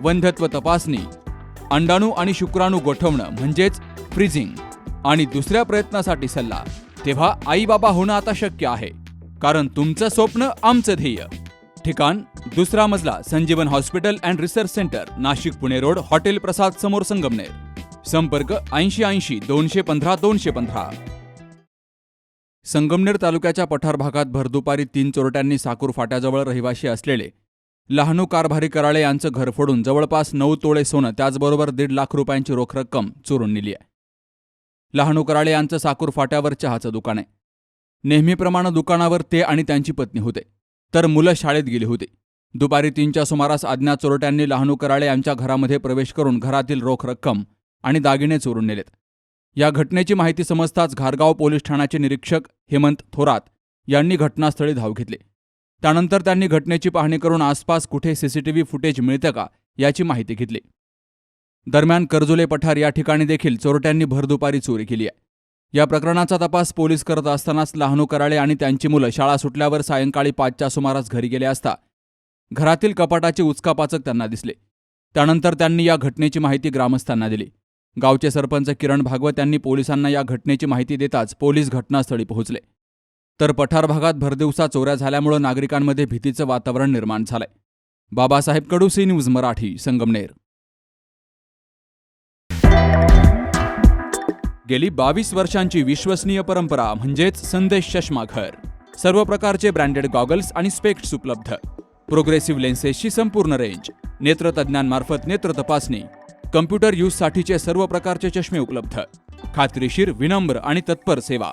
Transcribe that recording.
वंध्यत्व तपासणी अंडाणू आणि शुक्राणू गोठवणं म्हणजेच फ्रीजिंग आणि दुसऱ्या प्रयत्नासाठी सल्ला. तेव्हा आई बाबा होणं आता शक्य आहे कारण तुमचं स्वप्न आमचं ध्येय. ठिकाण दुसरा मजला Sanjeevan hospital and research centre Nashik Pune road hotel Prasad समोर संगमनेर. संपर्क ऐंशी ऐंशी दोनशे पंधरा दोनशे पंधरा. संगमनेर तालुक्याच्या पठार भागात भरदुपारी तीन चोरट्यांनी साकूर फाट्याजवळ रहिवाशी असलेले लहानू कारभारी कराळे यांचं घर फोडून जवळपास नऊ तोळे सोनं त्याचबरोबर दीड लाख रुपयांची रोख रक्कम चोरून नेली आहे. लहानू कराळे यांचं साकूर फाट्यावर चहाचं दुकान आहे. नेहमीप्रमाणे दुकानावर ते आणि त्यांची पत्नी होते. तर मुलं शाळेत गेली होती. दुपारी तीनच्या सुमारास अज्ञात चोरट्यांनी लहानू कराळे यांच्या घरामध्ये प्रवेश करून घरातील रोख रक्कम आणि दागिने चोरून नेलेत. या घटनेची माहिती समजताच घारगाव पोलीस ठाण्याचे निरीक्षक हेमंत थोरात यांनी घटनास्थळी धाव घेतली. त्यानंतर त्यांनी घटनेची पाहणी करून आसपास कुठे सीसीटीव्ही फुटेज मिळतं का याची माहिती घेतली. दरम्यान कर्जुले पठार या ठिकाणी देखील चोरट्यांनी भरदुपारी चोरी केली आहे. या प्रकरणाचा तपास पोलीस करत असतानाच लहानू कराळे आणि त्यांची मुलं शाळा सुटल्यावर सायंकाळी पाचच्या सुमारास घरी गेले असता घरातील कपाटाचे उचकापाचक त्यांना दिसले. त्यानंतर त्यांनी या घटनेची माहिती ग्रामस्थांना दिली. गावचे सरपंच किरण भागवत यांनी पोलिसांना या घटनेची माहिती देताच पोलीस घटनास्थळी पोहोचले. तर पठार भागात भरदिवसा चोऱ्या झाल्यामुळे नागरिकांमध्ये भीतीचं वातावरण निर्माण झालंय. Babasaheb Kadu C news Marathi Sangamner. गेली बावीस वर्षांची विश्वसनीय परंपरा म्हणजेच संदेश चष्माघर सर्व प्रकारचे ब्रँडेड गॉगल्स आणि स्पेक्ट्स उपलब्ध. प्रोग्रेसिव्ह लेन्सेसची संपूर्ण रेंज नेत्रतज्ञांमार्फत नेत्र तपासणी कम्प्युटर यूजसाठीचे सर्व प्रकारचे चष्मे उपलब्ध. खात्रीशीर विनम्र आणि तत्पर सेवा.